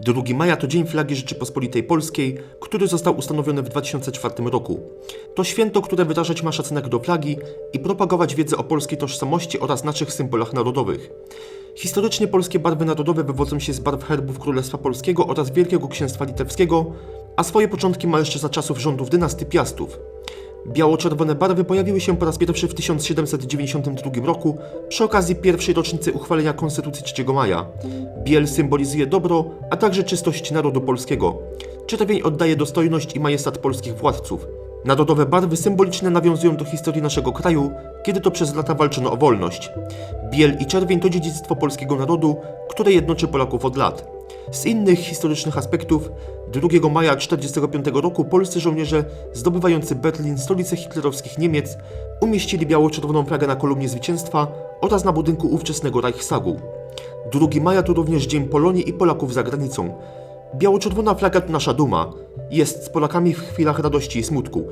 2 maja to Dzień Flagi Rzeczypospolitej Polskiej, który został ustanowiony w 2004 roku. To święto, które wyrażać ma szacunek do flagi i propagować wiedzę o polskiej tożsamości oraz naszych symbolach narodowych. Historycznie polskie barwy narodowe wywodzą się z barw herbów Królestwa Polskiego oraz Wielkiego Księstwa Litewskiego, a swoje początki ma jeszcze za czasów rządów dynastii Piastów. Biało-czerwone barwy pojawiły się po raz pierwszy w 1792 roku przy okazji pierwszej rocznicy uchwalenia Konstytucji 3 maja. Biel symbolizuje dobro, a także czystość narodu polskiego. Czerwień oddaje dostojność i majestat polskich władców. Narodowe barwy symboliczne nawiązują do historii naszego kraju, kiedy to przez lata walczono o wolność. Biel i czerwień to dziedzictwo polskiego narodu, które jednoczy Polaków od lat. Z innych historycznych aspektów, 2 maja 1945 roku polscy żołnierze zdobywający Berlin, stolicę hitlerowskich Niemiec, umieścili biało-czerwoną flagę na kolumnie zwycięstwa oraz na budynku ówczesnego Reichstagu. 2 maja to również Dzień Polonii i Polaków za granicą. Biało-czerwona flaga to nasza duma. Jest z Polakami w chwilach radości i smutku.